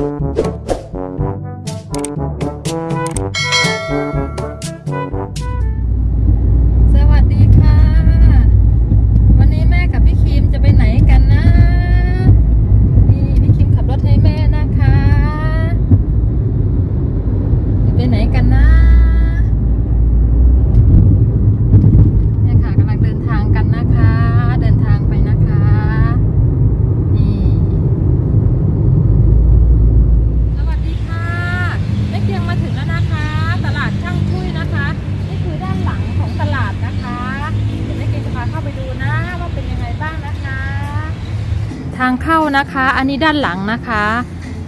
สวัสดีค่ะ วันนี้แม่กับพี่คิมจะไปไหนกันนะ นี่พี่คิมขับรถให้แม่นะคะ จะไปไหนกันนะเนี่ยค่ะกำลังเดินทางกันนะคะ เดินทางไปนะคะ นี่ สวัสดีค่ะแม่เกียงมาถึงแล้วนะคะ ตลาดช่างชุยนะคะ นี่คือด้านหลังของตลาดนะคะเดี๋ยวแม่เกียงจะพาเข้าไปดูนะว่าเป็นยังไงบ้างนะคะ ทางเข้านะคะ อันนี้ด้านหลังนะคะ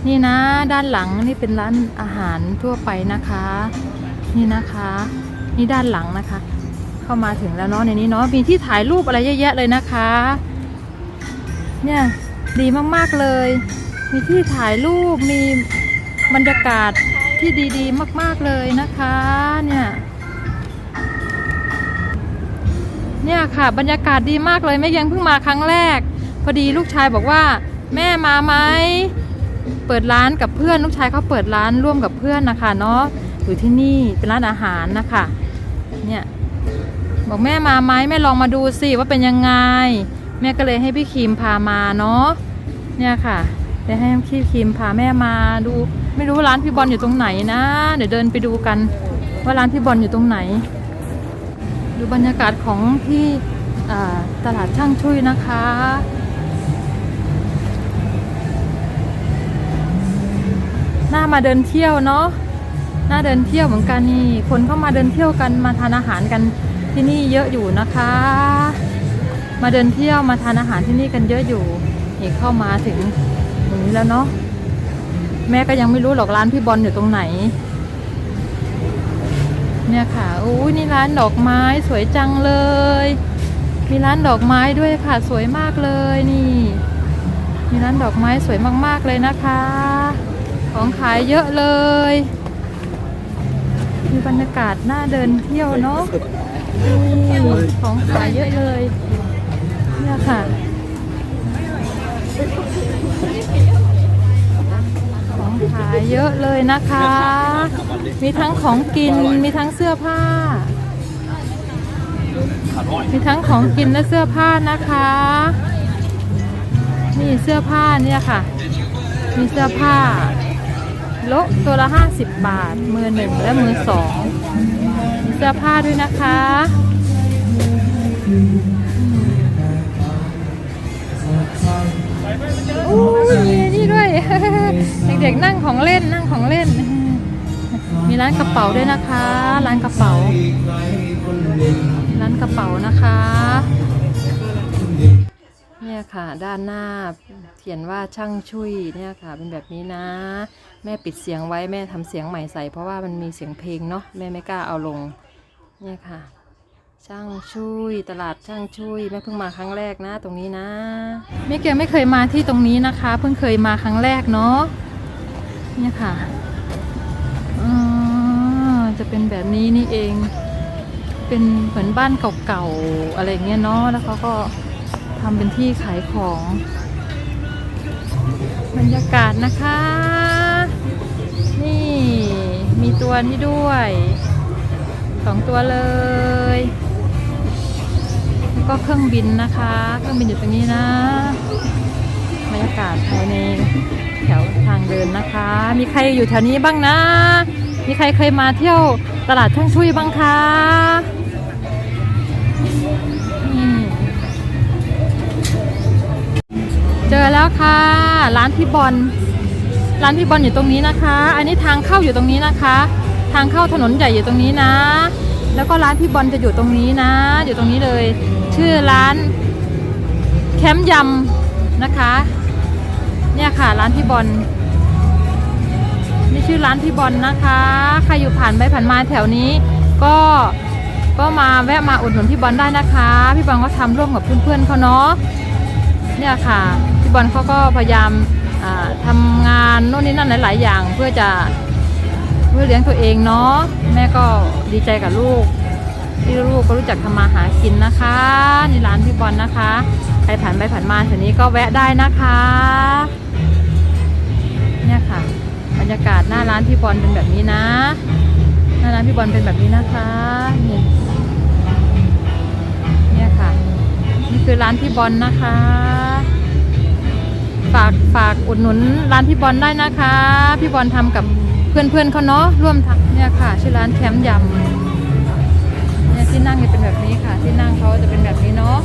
นี่นะด้านหลังนี่เป็นร้านอาหารทั่วไปนะคะ นี่นะคะ นี่ด้านหลังนะคะ เข้ามาถึงแล้วเนาะในนี้เนาะมีที่ถ่ายรูปอะไรเยอะแยะเลยนะคะ เนี่ยดีมากๆเลย มีที่ถ่ายรูปมีบรรยากาศที่ดีๆ มากๆเลยนะคะเนี่ยเนี่ยค่ะ บรรยากาศดีมากเลยแม่ยังเพิ่งมาครั้งแรก พอดีลูกชายบอกว่า แม่มาไหมเปิดร้านกับเพื่อนลูกชายเขาเปิดร้านร่วมกับเพื่อนนะคะเนาะอยู่ที่นี่เป็นร้านอาหารนะคะเนี่ยบอกแม่มาไหมแม่ลองมาดูสิว่าเป็นยังไง แม่ก็เลยให้พี่ครีมพามาเนาะเนี่ยค่ะเดี๋ยวให้พี่ครีมพาแม่มาดู ไม่รู้ว่าร้านพี่บอลอยู่ตรงไหนนะ เดี๋ยวเดินไปดูกัน ว่าร้านพี่บอลอยู่ตรงไหน ดูบรรยากาศของที่ตลาดช่างชุยนะคะ น่ามาเดินเที่ยวเนาะน่าเดินเที่ยวเหมือนกันนี่คนเข้ามาเดินเที่ยวกันมาทานอาหารกันที่นี่เยอะอยู่นะคะ มาเดินเที่ยวมาทานอาหารที่นี่กันเยอะอยู่นี่เข้ามาถึงตรงนี้แล้วเนาะแม่ก็ยังไม่รู้หรอกร้านพี่บอลอยู่ตรงไหน เนี่ยค่ะอู้นี่ร้านดอกไม้สวยจังเลย มีร้านดอกไม้ด้วยค่ะสวยมากเลยนี่ มีร้านดอกไม้สวยมากๆเลยนะคะ ของขายเยอะเลย มีบรรยากาศน่าเดินเที่ยวเนาะของขายเยอะเลย เนี่ยค่ะของขายเยอะเลยนะคะ มีทั้งของกิน มีทั้งเสื้อผ้า มีทั้งของกินและเสื้อผ้านะคะ นี่เสื้อผ้าเนี่ยค่ะ มีเสื้อผ้า โละตัวละ 50 บาท มือหนึ่งและมือสองมีเสื้อผ้าด้วยนะคะ โอ้ยมีนี่ด้วย เด็กๆนั่งของเล่นนั่งของเล่น มีร้านกระเป๋าด้วยนะคะ ร้านกระเป๋า ร้านกระเป๋านะคะเนี่ยค่ะ ด้านหน้าเขียนว่าช่างชุยเนี่ยค่ะ เป็นแบบนี้นะ แม่ปิดเสียงไว้แม่ทำเสียงใหม่ใส่ เพราะว่ามันมีเสียงเพลงเนาะแม่ไม่กล้าเอาลงเนี่ยค่ะ ช่างชุยตลาดช่างชุยแม่เพิ่งมาครั้งแรกนะ ตรงนี้นะแม่เกียไม่เคยมาที่ตรงนี้นะคะ เพิ่งเคยมาครั้งแรกเนาะเนี่ยค่ะจะเป็นแบบนี้นี่เอง เป็นเหมือนบ้านเก่าๆอะไรเงี้ยเนาะแล้วเขาก็ทำเป็นที่ขายของ บรรยากาศนะคะ นี่ มีตัวนี้ด้วยสองตัวเลย แล้วก็เครื่องบินนะคะ เครื่องบินอยู่ตรงนี้นะบรรยากาศภายในแถวทางเดินนะคะ มีใครอยู่แถวนี้บ้างนะ มีใครเคยมาเที่ยวตลาดช่างชุยบ้างคะเจอแล้วค่ะ ร้านพี่บอล ร้านพี่บอลอยู่ตรงนี้นะคะ อันนี้ทางเข้าอยู่ตรงนี้นะคะ ทางเข้าถนนใหญ่อยู่ตรงนี้นะ แล้วก็ร้านพี่บอลจะอยู่ตรงนี้นะ อยู่ตรงนี้เลย ชื่อร้านแคมป์ยำนะคะ เนี่ยค่ะร้านพี่บอลนี่ชื่อร้านพี่บอลนะคะ ใครอยู่ผ่านไปผ่านมาแถวนี้ ก็ก็มาแวะมาอุดหนุนพี่บอลได้นะคะ พี่บอลก็ทำร่วมกับเพื่อนๆเขาเนาะเนี่ยค่ะ พี่บอลเขาก็พยายาม ทำงานโน่นนี่นั่นหลาย ๆ อย่าง เพื่อจะเพื่อเลี้ยงตัวเองเนาะแม่ก็ดีใจกับลูก ที่ลูกก็รู้จักทำมาหากินนะคะในร้านพี่บอลนะคะใครผ่านไปผ่านมาแถวนี้ก็แวะได้นะคะ เนี่ยค่ะ บรรยากาศหน้าร้านพี่บอลเป็นแบบนี้นะหน้าร้านพี่บอลเป็นแบบนี้นะคะนี่เนี่ยค่ะ นี่คือร้านพี่บอลนะคะ ฝากฝากอุดหนุนร้านพี่บอลได้นะคะ พี่บอลทำกับเพื่อนๆเขาเนาะร่วมทำเนี่ยค่ะ ชื่อร้านแคมป์ยำเนี่ยที่นั่งจะเป็นแบบนี้ค่ะ ที่นั่งเขาจะเป็นแบบนี้เนาะ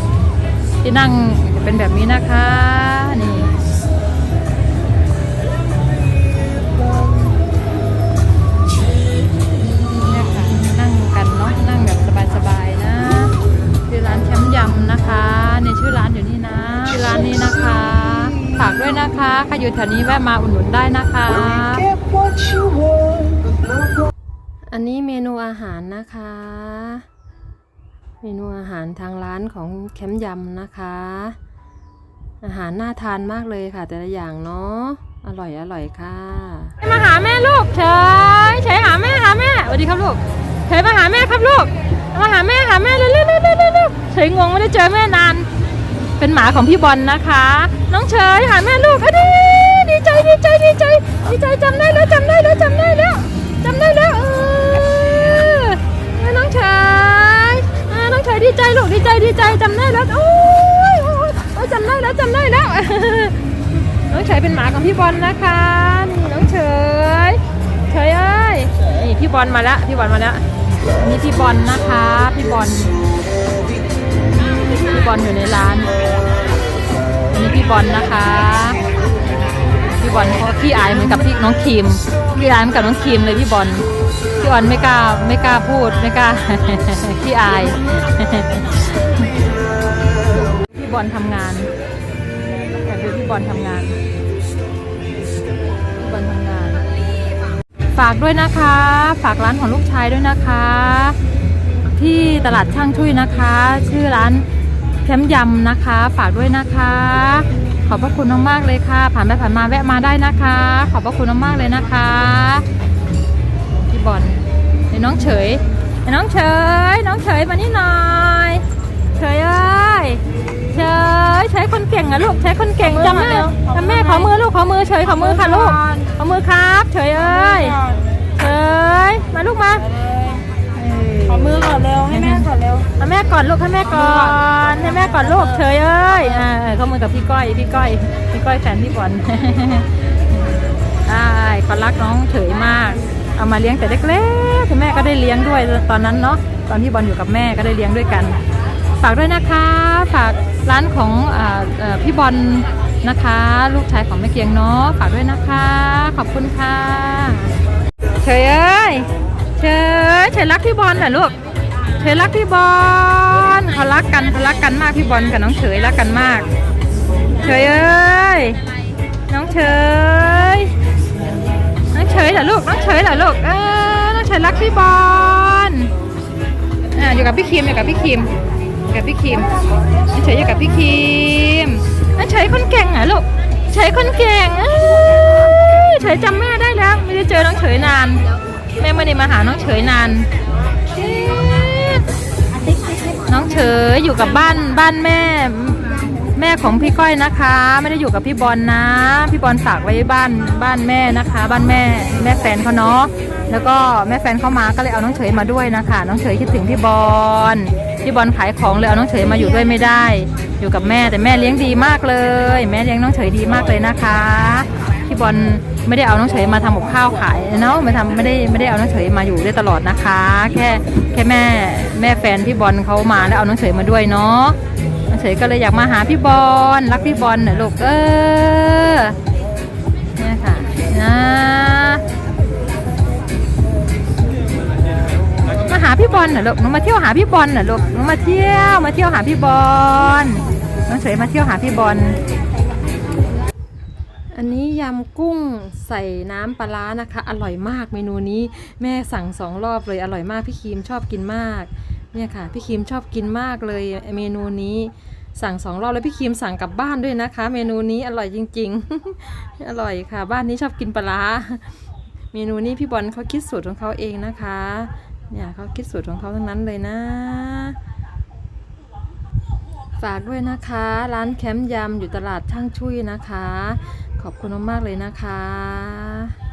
ที่นั่งจะเป็นแบบนี้นะคะ ใครอยู่แถวนี้แวะมาอุดหนุนได้นะคะ Get what you want. อันนี้เมนูอาหารนะคะ เมนูอาหารทางร้านของแคมป์ยำนะคะ อาหารน่าทานมากเลยค่ะ แต่ละอย่างเนาะอร่อยอร่อยค่ะ มาหาแม่ลูกเฉยเฉยหาแม่หาแม่สวัสดีครับลูกเฉยมาหาแม่ครับลูกมาหาแม่หาแม่เร็วเร็วเร็วเร็วเร็วเร็วเฉยงงไม่ได้เจอแม่นาน เป็นหมาของพี่บอลนะคะ น้องเฉยหาแม่ลูกอะดีดีใจดีใจดีใจดีใจจำได้แล้วจำได้แล้วจำได้แล้วจำได้แล้วเออน้องเฉยน้องเฉยดีใจลูกดีใจดีใจจำได้แล้วโอ้ยโอ้ยโอ้ยจำได้แล้วจำได้แล้วน้องเฉยเป็นหมาของพี่บอลนะคะนี่น้องเฉยเฉยเอ้ยนี่พี่บอลมาแล้วพี่บอลมาแล้วนี่พี่บอลนะคะ พี่บอลพี่บอลอยู่ในร้าน อันนี้พี่บอลนะคะ พี่บอลเขาขี้อายเหมือนกับพี่น้องครีมขี้อายเหมือนกับน้องครีมเลยพี่บอลพี่บอลไม่กล้าไม่กล้าพูดไม่กล้าขี้อาย พี่บอลทำงานอยากดูพี่บอลทำงานพี่บอลทำงาน ฝากด้วยนะคะ ฝากร้านของลูกชายด้วยนะคะ ที่ตลาดช่างช่วยนะคะ ชื่อร้าน แคมป์ยำนะคะ ฝากด้วยนะคะ ขอบพระคุณมากๆเลยค่ะ ผ่านไปผ่านมาแวะมาได้นะคะ ขอบพระคุณมากๆเลยนะคะพี่บอลไอ้น้องเฉยไอ้น้องเฉย น้องเฉยมานี่หน่อยเฉยเอ้ยเฉยเฉยคนเก่งอะลูกเฉยคนเก่งจำแม่จำแม่ขอมือลูกขอมือเฉยขอมือค่ะลูกขอมือครับเฉยเอ้ยเฉยมาลูกมาขอมือก่อนเร็วให้แม่ ก่อนเร็วให้แม่ก่อนลูกให้แม่ก่อนให้แม่ก่อนลูกเฉยเอ้ยอ่าเข้ามือกับพี่ก้อยพี่ก้อยพี่ก้อยแฟนพี่บอลได้เขารักน้องเฉยมาก เอามาเลี้ยงแต่เล็กๆคุณแม่ก็ได้เลี้ยงด้วยตอนนั้นเนาะตอนที่บอลอยู่กับแม่ก็ได้เลี้ยงด้วยกัน ฝากด้วยนะคะ ฝากร้านของอ่าเอ่อพี่บอลนะคะ ลูกชายของแม่เกียงเนาะฝากด้วยนะคะ ขอบคุณค่ะเฉยเอ้ยเฉยเฉยรักพี่บอลเหรอลูก ยรักพี่บอลเขารักกันเขารักกันมากพี่บอลกับน้องเฉยรักกันมาก เฉยเอ้ยน้องเฉยน้องเฉยเหรอลูกน้องเฉยเหรอลูกเออน้องเฉยรักพี่บอลอ่าอยู่กับพี่คิมอยู่กับพี่คิมอยู่กับพี่คิมน้องเฉยอยู่กับพี่คิมน้องเฉยคนเก่งเหรอลูกเฉยคนเก่งเอ้ยเฉยจำแม่ได้แล้วไม่ได้เจอน้องเฉยนาน แม่ไม่ได้มาหาน้องเฉยนานเน้องเฉยอยู่กับบ้านบ้านแม่ แม่ของพี่ก้อยนะคะ ไม่ได้อยู่กับพี่บอลนะ พี่บอลฝากไว้บ้านบ้านแม่นะคะ บ้านแม่แม่แฟนเขาเนาะแล้วก็แม่แฟนเขามาก็เลยเอาน้องเฉยมาด้วยนะคะ น้องเฉยคิดถึงพี่บอลพี่บอลขายของเลยเอาน้องเฉยมาอยู่ด้วยไม่ได้ อยู่กับแม่แต่แม่เลี้ยงดีมากเลย แม่เลี้ยงน้องเฉยดีมากเลยนะคะพี่บอล ไม่ได้เอาน้องเฉยมาทำกับข้าวขายเนาะไม่ทำไม่ได้ไม่ได้เอาน้องเฉยมาอยู่ได้ตลอดนะคะ แค่แค่แม่แม่แฟนพี่บอลเขามาแล้วเอาน้องเฉยมาด้วยเนาะน้องเฉยก็เลยอยากมาหาพี่บอลรักพี่บอลน่ะลูกเออเนี่ยค่ะนะมาหาพี่บอลน่ะลูกหนูมาเที่ยวหาพี่บอลน่ะลูกหนูมาเที่ยวมาเที่ยวหาพี่บอลน้องเฉยมาเที่ยวหาพี่บอล อันนี้ยำกุ้งใส่น้ำปลาร้านะคะ อร่อยมากเมนูนี้แม่สั่งสองรอบเลยอร่อยมากพี่คีมชอบกินมาก เนี่ยค่ะ พี่คีมชอบกินมากเลยเมนูนี้สั่งสองรอบแล้วพี่คีมสั่งกลับบ้านด้วยนะคะ เมนูนี้อร่อยจริง ๆ อร่อยค่ะ บ้านนี้ชอบกินปลาร้าเมนูนี้พี่บอลเขาคิดสูตรของเขาเองนะคะ เนี่ยเขาคิดสูตรของเขาทั้งนั้นเลยนะฝากด้วยนะคะ ร้านแคมป์ยำอยู่ตลาดช่างชุยนะคะ ขอบคุณมากเลยนะคะ